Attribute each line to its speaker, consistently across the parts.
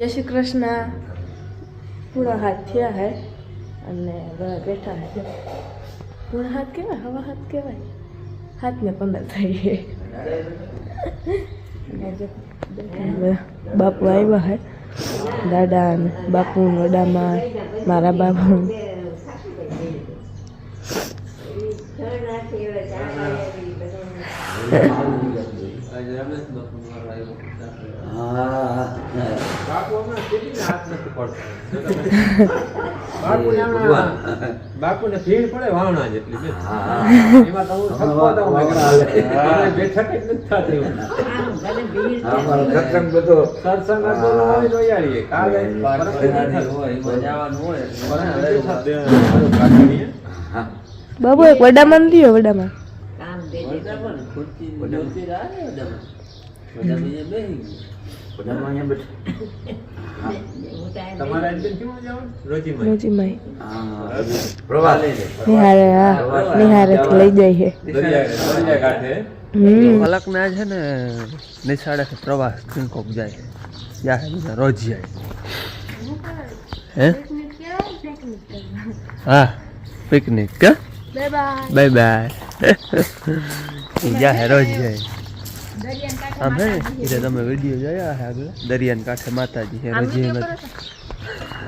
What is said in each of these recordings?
Speaker 1: જય શ્રી કૃષ્ણ. પૂરા હાથ થયા હે અને બધા બેઠા હે. પૂરા હાથ કહેવાય હવા હાથ કહેવાય હાથને પંદર થઈ. બાપુ આવ્યા હે. દાદા અને બાપુ વડામાં મારા બાપુ
Speaker 2: બાપુને ભીડ પડે વાવણા જેટલી. એમાં તો હું થકવો તો હું મને બેઠક જ નથી વડામાં સત્સંગ હતો તો હોય તો યારીએ. કેવું જવાનું? રોજીમાં.
Speaker 1: રોજીમાં નિહારે હા. નિહારે લઈ જાય છે.
Speaker 2: દરિયા કાંઠે.
Speaker 3: ને નિશાળે પ્રવાસ કિંકોક જાય. છે જાય બધા રોજ જાય. હે? હા પિકનિક કે બાય બાય. જાય રોજ જાય. હે એટલે તમે વીડિયો જોયા હે આગળ દરિયાન કાંઠે માતાજી છે રજી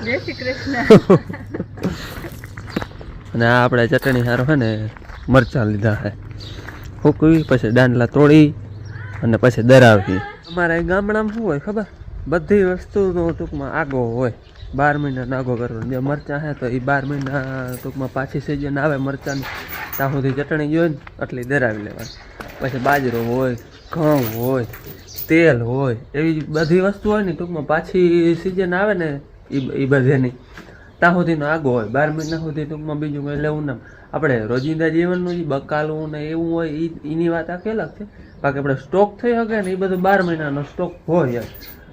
Speaker 1: જય શ્રી કૃષ્ણ.
Speaker 3: અને આ આપણે ચટણી સારો હે ને મરચાં લીધા હે. ફૂકવી પછી દાંડલા તોડી અને પછી દરાવી અમારા ગામડામાં શું હોય ખબર? બધી વસ્તુનો ટૂંકમાં આગો હોય. બાર મહિનાનો આગો કરવાનો. જે મરચાં હે તો એ બાર મહિના ટૂંકમાં પાછી સિઝન આવે મરચાંની. ત્યાં સુધી ચટણી જોઈને એટલી દરાવી લેવાની. પછી બાજરો હોય ઘઉં હોય, તેલ હોય, એવી બધી વસ્તુ હોય ને, ટૂંકમાં પાછી સિઝન આવે ને એ એ બધેની. ત્યાં સુધીનો આગો હોય, બાર મહિના સુધી ટૂંકમાં બીજું કંઈ લેવું ના. આપણે રોજિંદા જીવનનું જે બકાલું ને એવું હોય એ એની વાત આખી અલગ છે. બાકી આપણે સ્ટોક થઈ શકે ને એ બધું બાર મહિનાનો સ્ટોક હોય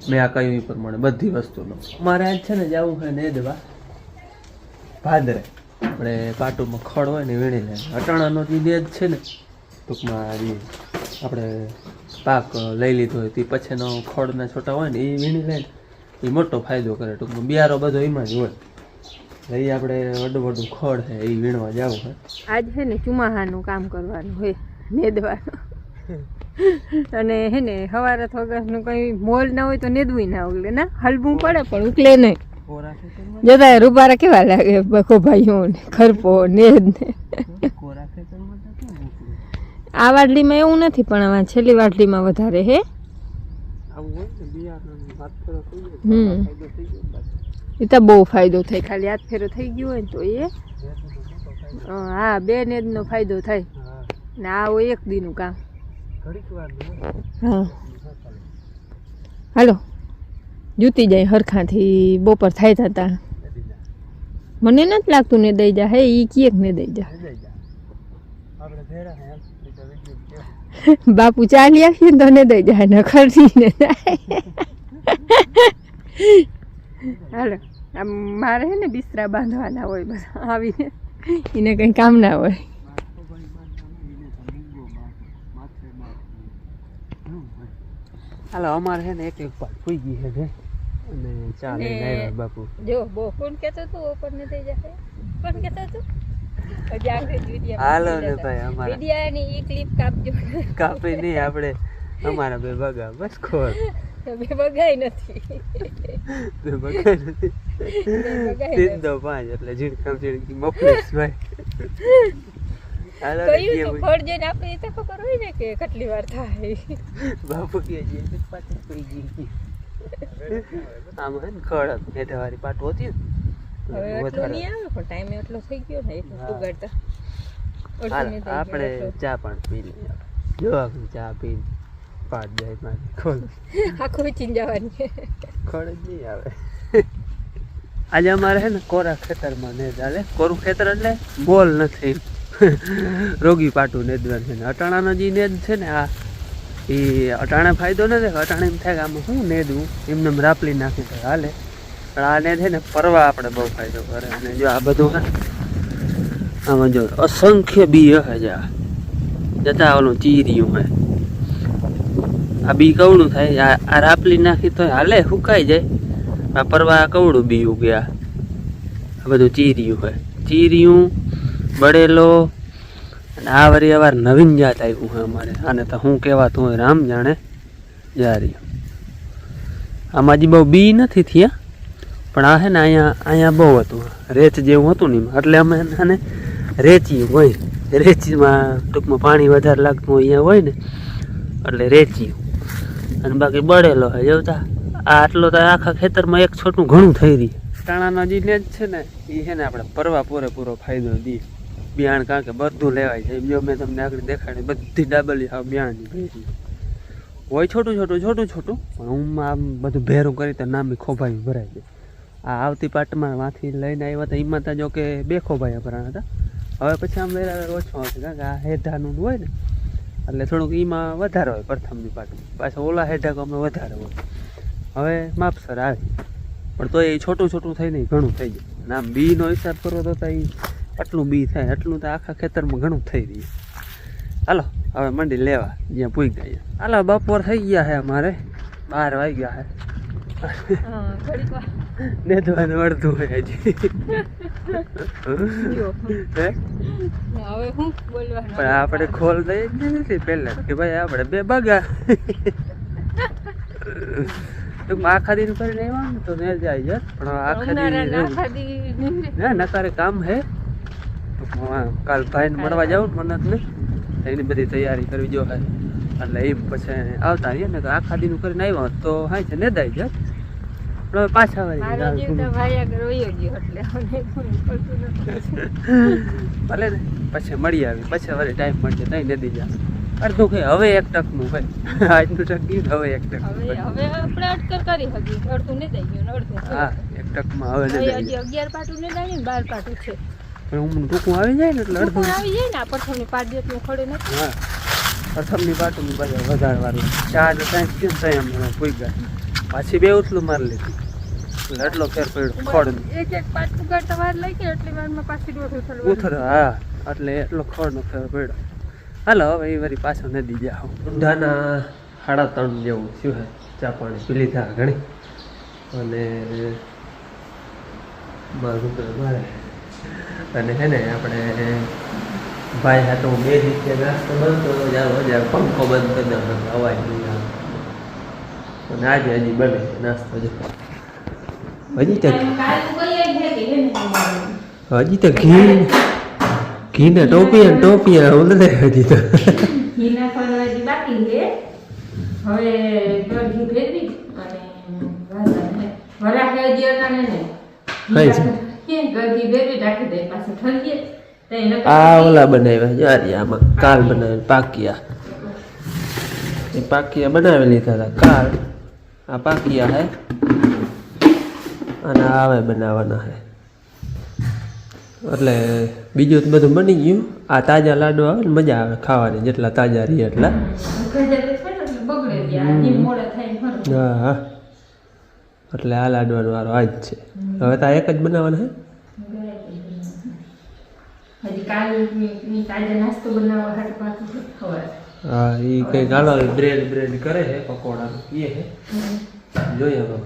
Speaker 3: મેં આ કહ્યું એ પ્રમાણે, બધી વસ્તુનો. મારે આજ છે ને, જવું છે ને દવા ભાદરે. આપણે પાટુમાં ખડ હોય ને વીણી લે. અટાણાનો જે નેજ છે ને, ટૂંકમાં એ આપણે પાક લઈ લીધો હોય, તે પછીનો ખોડના છોટા હોય ને એ વીણી લે એ મોટો ફાયદો કરે. ટૂંકમાં બિયારો બધો એમાં જ હોય. લઈ આપણે વડું વડું ખોળ છે એ વીણવા જવું હોય
Speaker 1: આજ છે ને ચુમાહાનું કામ કરવાનું હોય નેદવાનું. અને હે ને હવારે થોગસનું કંઈ મોલ ના હોય તો નેદવું ના ઉગલે, ના? હલવું પડે, પણ ઉકલે નહીં. જતા રૂપારા કેવા લાગે? બખો ભાઈઓ ને. ખરપો નેદ ને
Speaker 3: મોકલું?
Speaker 1: આ વાડલીમાં એવું નથી પણ આમાં છેલ્લી વાડલીમાં વધારે હે?
Speaker 3: આવું હોય ને બિયારણની વાત કરો થઈ જાય.
Speaker 1: હમ.
Speaker 3: ને.
Speaker 1: એ તો બહુ ફાયદો થાય. ખાલી હાથ ફેરો થઈ ગયો હોય તો એ. હા બે નેદનો ફાયદો થાય. ને આ હોય એક દીનું કામ. હા. હાલો. જૂતી જાય હરખાથી બપોર થાય થતા મને નથી લાગતું ને દઈ જા હે ઈ કીએક ને દઈ જા.
Speaker 3: એ.
Speaker 1: બાપુ ચાલી આવીએ તો ને દઈ જાય ને ખર્ચી ને હાલો આમ મારે હે ને બિસ્તરા બાંધવાના હોય બધા આવીને. એને કંઈ કામ ના હોય.
Speaker 3: હાલો અમારે હે ને એક એક પાટ ફૂઈ ગઈ છે અને ચા લઈને બાપુ.
Speaker 1: જો બહુ કોણ કહેતો તું ઓપન ને થઈ જાય કોણ કહેતો તું? હજી આગળ વીડિયો
Speaker 3: હાલો ને ભાઈ અમારા.
Speaker 1: વિડીયાની ઈ ક્લિપ કાપજો.
Speaker 3: કાપી નહીં આપણે. અમારા બે બગા બસ ખોર.
Speaker 1: બે બગાઈ નથી.
Speaker 3: બે બગા નથી. તીન દો પાંચ એટલે ઝીણકામ ઝીણકી મફલીસ ભાઈ. હાલો
Speaker 1: ફળ જોઈને આપણે એ તો ખબર હોય ને કે કેટલી વાર થાય.
Speaker 3: બાપુ કે છે પાછી પડી ગઈ આમ હે ને ખડ હેઠાવાળી પાટ હોતી ને હા. આપણે ચા પણ પી લઈએ જો ચા પી પાટ જાય મારી ખોલ.
Speaker 1: આખો વીચીને જવાની. છે
Speaker 3: જ નહીં આવે. આજે અમારે છે ને કોરા ખેતરમાં ને ચાલે કોરું ખેતર એટલે બોલ નથી. રોગી પાટું નેદવાનું છે ને અટાણાનો જે નેદ છે ને આ એ અટાણે ફાયદો નથી અટાણે એમ થાય કે આમાં શું નેદવું? એમને એમ રાપલી નાખી થાય હાલે. પણ આ નેદ છે ને પરવા આપણે બહુ ફાયદો કરે. અને જો આ બધું આમાં જો અસંખ્ય બી હે જા. જતા ઓલું ચીરિયું હે આ બી કવડું થાય, આ આ રાપલી નાખી તો હાલે, સુકાઈ જાય. આ પરવા કવડું બી ઉગ્યા. આ બધું ચીરિયું હોય. ચીરિયું, બળેલો અને આ વરી અવાર નવીન જાત આવ્યું હોય અમારે. આને તો હું કહેવાતું હોય રામ જાણે જારી આમાં હજી બહુ બી નથી થયા, પણ આ હે ને અહીંયા અહીંયા બહુ હતું. રેચ જેવું હતું ને. એટલે અમે આને રેચી હોય. રેચીમાં ટૂંકમાં પાણી વધારે લાગતું હોય અહીંયા હોય ને, એટલે રેચી અને બાકી બળેલો હોય જોતા આ આટલો તો આખા ખેતરમાં એક છોટું ઘણું થઈ રહ્યું. ટાણાનો જે નેજ છે ને એ છે ને આપણે પરવા પૂરેપૂરો ફાયદો દઈએ બિયાણ કારણ કે બધું લેવાય છે. બીજો મેં તમને આગળ દેખાડી બધી ડાબલી હાવ બિયાણની ભેગી હોય છોટું છોટું છોટું છોટું, પણ હું આમ બધું ભેરું કરી તો નામી ખોભાઈ ભરાય છે. આ આવતી પાટમાં માંથી લઈને આવ્યા હતા એમાં તો જો કે બે ખોભાઈ ભરાણા હતા. હવે પછી આમ વેરાવેર ઓછો આવશે, કારણ કે આ હેઢાનું હોય ને. એટલે થોડુંક એમાં વધારે હોય પ્રથમની પાટમાં. પાછા ઓલા હેઢા અમે વધારે હોય. હવે માપસર આવે. પણ તો એ છોટું છોટું થઈને ઘણું થઈ જાય. અને આમ બીનો હિસાબ કરો તો એ આટલું બી થાય આટલું તો આખા ખેતરમાં ઘણું થઈ રહ્યું. હાલો હવે મંડી લેવા જ્યાં પૂઈ ગયા હાલો બપોર થઈ ગયા છે અમારે. બાર વાગ્યા છે.
Speaker 1: ને વાર.
Speaker 3: અડધું હોય હજી. પણ આપણે ખોલ દઈએ જ નથી? પહેલા કે ભાઈ આપણે બે બગા. ટૂંકમાં આખા દિન કરીને આવ્યા તો ને જાય પણ આખા દિન. ના નકારે કામ હે? ટૂંકમાં કાલ ભાઈને મળવા જાઉં ને મનત ને એની બધી તૈયારી કરવી જો હા. એટલે એ પછી આવતા રહીએ ને તો આખા દિન કરીને આવ્યો તો હા છે ને દાઈ જાય હવે પાછા વળી. ભલે ને પછી મળી આવી પછી વળી ટાઈમ મળશે તઈ નદી જા અડધું કઈ હવે એક ટકનું ભાઈ. આજનું ટક હવે એક ટકનું
Speaker 1: હવે આપણે અટકર કરી શકીએ અડધું નહીં દઈ ગયું અડધું.
Speaker 3: હા એક ટકમાં હવે
Speaker 1: અગિયાર પાટું ને દાણી બાર પાટું છે.
Speaker 3: હું ટૂંકું આવી જાય ને એટલે અડધું.
Speaker 1: આવી જાય ને આ પ્રથમની પાટ જેટલું ખડે નથી
Speaker 3: હા. પ્રથમની પાટું પાછા વધારે વાળું ચાર સાંજ કેમ થાય એમ કોઈ ગયા. પાછી બે ઉથલું મારી લીધી. એટલે એટલો ફેર પડ્યો. ખડ.
Speaker 1: એક એક પાટ ઉગાડતા વાર લઈ ગયો એટલી વારમાં પાછી દોઢ ઉથલ
Speaker 3: ઉથર હા. એટલે એટલો ખોડનો ફેર પડ્યો. હાલો હવે એ વળી પાછો નદી જાઓ. ઊંધાના સાડા ત્રણ જેવું શું હે. ચા પાણી પી લીધા ઘણી. અને મારું તો મારે અને છે ને આપણે ભાઈ હા તો બે રીતે નાસ્તો બનતો જાવ હજાર પંખો બંધ કરી નાખો અવાજ નહીં આવે. અને આજે હજી બને નાસ્તો જો. હજી તો હજી તો ઘી ઘી ને ટોપિયા ઉલરે હજી તો.
Speaker 1: ઘી નાખવાનું બાકી છે. હવે ઘી ભેળવી અને હે. વરાળ હજી અટાણે ને
Speaker 3: કઈ છે?
Speaker 1: કે રાખી દે પાછું
Speaker 3: આ ઓલા બનાવ્યા જો આમાં. કાલ બનાવેલ પાકિયા. એ પાકિયા બનાવી લીધા હતા કાલ. આ પાકિયા હે અને આવે બનાવવાના હે એટલે બીજું તો બધું બની ગયું. આ તાજા લાડુ આવે ને મજા આવે ખાવાની જેટલા તાજા રહીએ એટલા. હા હા. એટલે આ લાડવાનો વારો આ જ છે. હવે તો આ એક જ બનાવવાના હે?
Speaker 1: હજી
Speaker 3: હા એ કંઈક હાલો બ્રેડ બ્રેડ કરે છે પકોડા એ હે. જોઈએ હવે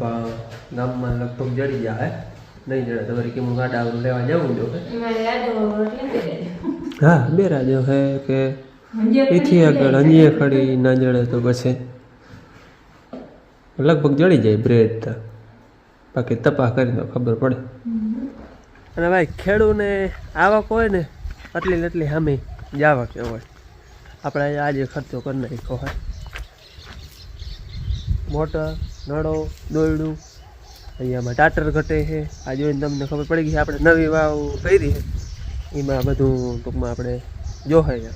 Speaker 3: ગામમાં લગભગ જડી જાય નહીં જડે તો વળી હું ગાડા લેવા જવું જો. હા. બે રાજો. હે કે એથી આગળ અંજીએ ખડી ના જડે તો પછી. લગભગ જડી જાય બ્રેડ તો. બાકી તપા કરી ખબર પડે. અને ભાઈ, ખેડૂને આવક હોય ને આટલી ને એટલી સામે આવક હોય. આપણે આજે ખર્ચો કરી નાખ્યો હોય. મોટર, નળો, દોરડું અહીંયામાં ટાટર ઘટે છે. આ જોઈને તમને ખબર પડી ગઈ આપણે નવી વાવ કરી છે. એમાં બધું ટૂંકમાં આપણે જોહે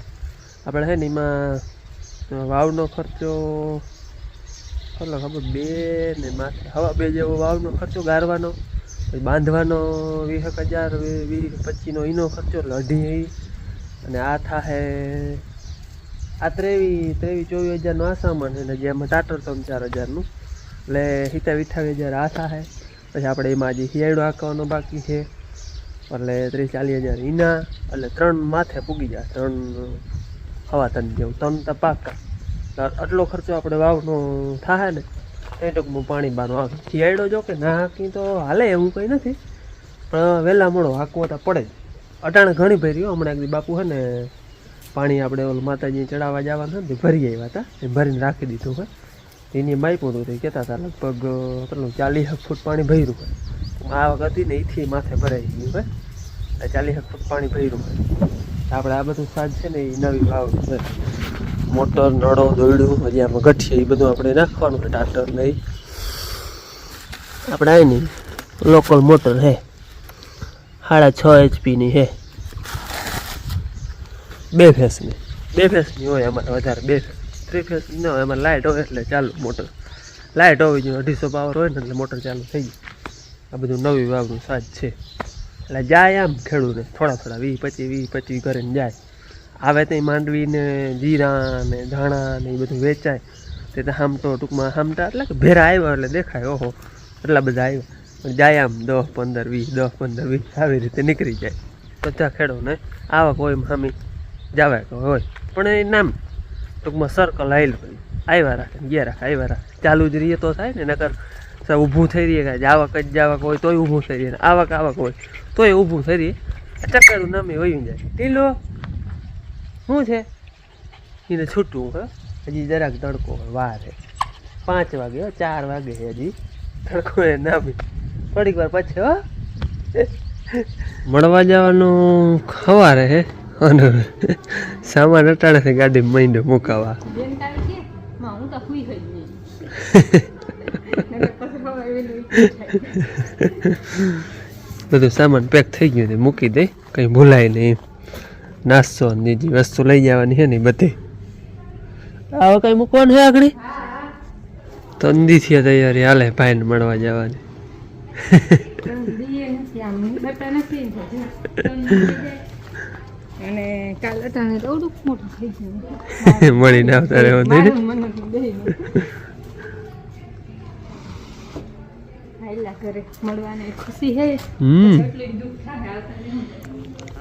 Speaker 3: આપણે છે ને એમાં વાવનો ખર્ચો કેટલો ખબર બે ને માથે, હવા બે જેવો વાવનો ખર્ચો ગારવાનો, પછી બાંધવાનો વીસ એક હજાર વીસ પચીસનો એનો ખર્ચો, એટલે અઢી અને આ થાહે, આ ત્રેવીસ ત્રેવીસ ચોવીસ હજારનો આ સામાન છે, ને જેમાં ટાટર ત્રણ ચાર હજારનું. એટલે હિતા વિઠાવી હજાર આ થાય પછી આપણે એમાં હજી શિયાળો આંકવાનો બાકી છે. એટલે ત્રીસ ચાલીસ હજાર ઈના, એટલે ત્રણ માથે પૂગી જાય, ત્રણ હવા ત્રણ જેવું, ત્રણ તો આટલો ખર્ચો આપણે વાવનો થાય ને, એ ટૂંકમાં પાણી બહાર આવે. શિયાળો જો કે ના હાકી તો હાલે એવું કંઈ નથી. પણ વહેલા મોડો હાંકવો તો પડે. જ અટાણે ઘણી ભરી હો. હમણાં એક બાપુ છે ને, પાણી આપણે ઓલું માતાજી ચડાવવા જવાનું છે ને ભરી આવ્યા હતા એ ભરીને રાખી દીધું હોય એની માય હતું તે કહેતા હતા લગભગ, કેટલું, ચાલીસ ફૂટ પાણી ભર્યું હોય આ વખત ને એથી માથે ભરાઈ ગયું હોય ચાલીસ ફૂટ પાણી ભર્યું હોય આપણે આ બધું સાજ છે ને એ નવી વાવ છે. મોટર, નળો, દોયડું, હજી આમાં ગઠીએ એ બધું આપણે નાખવાનું ટ્રાક્ટર ને આપણે આવી નહીં લોકલ મોટર હે. સાડા છ એચપીની હે. બે ફેસની બે ફેસની હોય અમારે વધારે બે ફેસ થ્રી ફેસ ન હોય એમાં લાઇટ હોય એટલે ચાલુ મોટર લાઇટ હોવી જોઈએ, અઢીસો પાવર હોય ને એટલે મોટર ચાલુ થઈ જાય આ બધું નવી વાવનું સાજ છે. એટલે જાય આમ ખેડૂને, થોડા થોડા વીસ પચીસ વીસ પચીસ કરીને જાય. આવે ત્યાં માંડવી ને જીરા ને ધાણા ને એ બધું વેચાય. તે તો હામટો ટૂંકમાં હામટા એટલે કે ભેરા આવ્યા એટલે દેખાય, ઓહો, એટલા બધા આવ્યા. પણ જાય આમ દસ પંદર વીસ દસ પંદર વીસ, આવી રીતે નીકળી જાય. બધા ખેડોને આવક હોય હામી જાવે હોય. પણ એ નામ ટૂંકમાં સર્કલ આવેલ હોય. આવ્યા રાખે ને ગયા રાખે, આવ્યા રાખે. ચાલુ જ રહીએ તો થાય ને, નકર ઊભું થઈ રહીએ કાંઈ આવક જ જાવક હોય તોય ઊભું થઈ રહીએ આવક આવક હોય તોય ઊભું થઈ રહીએ. ચક્કર નામે વયું જાય. ઢીલો શું છે? એને છૂટવું હે. હજી જરાક તડકો વારે. પાંચ વાગે હો ચાર વાગે હજી તડકો એ નામી થોડીક વાર પછી હો. મળવા જવાનું ખવારે હે. અને સામાન અટાણેથી ગાડી મહિને મુકાવા. બધું સામાન પેક થઈ ગયું મૂકી દે. કંઈ ભૂલાય નહીં. નાસ્તો ને જે વસ્તુ લઈ જવાની છે ને બધી. આવા કઈ મૂકવાનું છે આગળ? તો અંદીથી તૈયારી હાલે ભાઈને મળવા જવાની. મળીને આવતા રહેવાનું
Speaker 1: મળવાની ખુશી હે.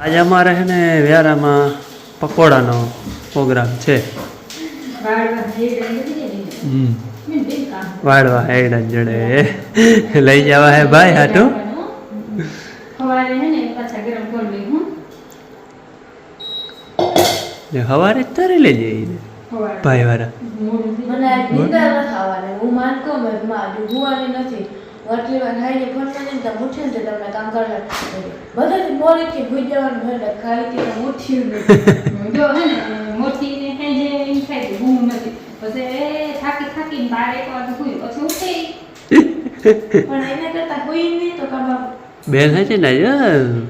Speaker 3: આજે અમારે છે ને વ્યારામાં પકોડાનો પ્રોગ્રામ છે.
Speaker 1: વાળવા
Speaker 3: વાળવા જડે. લઈ જવા હે ભાઈ હાટું?
Speaker 1: સવારે
Speaker 3: તારે
Speaker 1: સવારે
Speaker 3: ભાઈ વાળા.
Speaker 4: નથી. આવવાની હું માન કહું મેં માં હજુ હુવાની નથી હું આટલી વાર ખાઈને ફોન કરીને તો ઉઠ્યું ને તો તમને કામ કરવા બધાથી મોડેથી ભૂઈ જવાનું હોય ને ખાલી કે ઉઠ્યું નથી
Speaker 1: જો હે ને મોટી ને હે જે એમ થાય કે હું નથી. પછી એ થાકી થાકીને બાર એક વાર હુઈ પછી ઉઠે
Speaker 4: પણ એના કરતા હુઈ નહીં તો કામ
Speaker 3: બેન હે છે ને આજે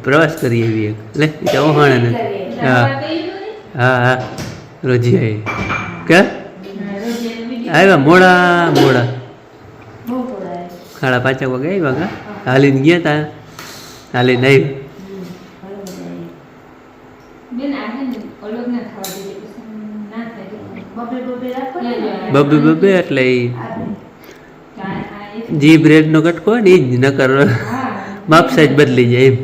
Speaker 3: પ્રવાસ કરી એવી એક. લે ચૌહાણ ને. હા.
Speaker 1: કઈ ને?
Speaker 3: હા હા. રોજી આવી. કે? આવ્યા મોડા મોડા. સાડા પાંચ વાગે આવ્યા કા હાલીને ગયા તા. હાલીને આવ્યા
Speaker 4: બબે બબે
Speaker 3: એટલે જી બ્રેડનો કટકો ને એ જ ન
Speaker 1: કરો
Speaker 3: માપ સાઈજ બદલી જાય એમ.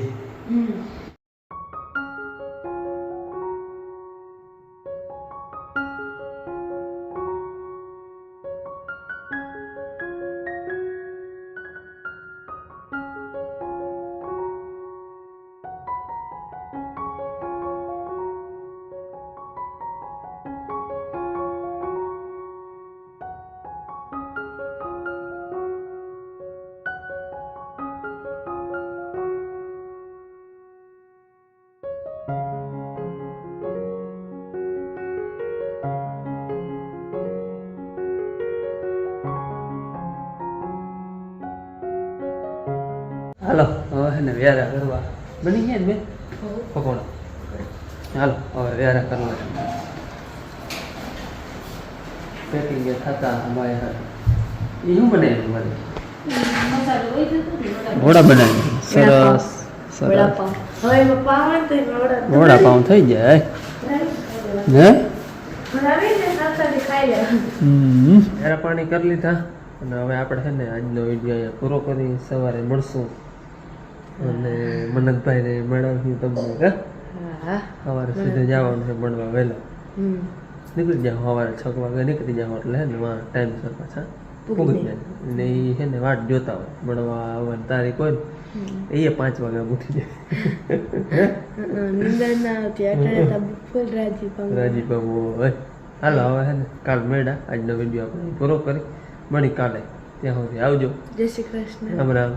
Speaker 3: વ્યારા કરવા. બની ગયા ને બેન? પકોડા. હાલો હવે વ્યારા કરવા. પેકિંગ થતા અમારે એ શું બનાવ્યું મારે ઘોડા બનાવી સરસ
Speaker 4: વડાપાઉં
Speaker 3: થઈ જાય.
Speaker 4: લે.
Speaker 3: વ્યારા પાણી કરી લીધા. અને હવે આપણે છે ને આજનો વીડિયો પૂરો કરી સવારે મળશું. અને મનકભાઈને મળાવ્યું તમને
Speaker 4: હા?
Speaker 3: સવારે સીધે જવાનું છે મળવા વહેલા. નીકળી જાઓ સવારે છ વાગે નીકળી જાઓ એટલે હે ને વાં ટાઈમસર પાછા.
Speaker 4: પૂગી જાય.
Speaker 3: ને એ હે ને વાટ જોતા હોય. ભણવા આવવાની તારીખ હોય ને એ પાંચ વાગે ઉઠી જાય.
Speaker 4: રાજી
Speaker 3: પામવો હોય. હાલો હવે હે ને કાલ મેળા. આજનો વીડિયો આપણે પૂરો કરી. મળી કાલે. ત્યાં સુધી આવજો.
Speaker 4: જય શ્રી કૃષ્ણ.
Speaker 3: રામ રામ.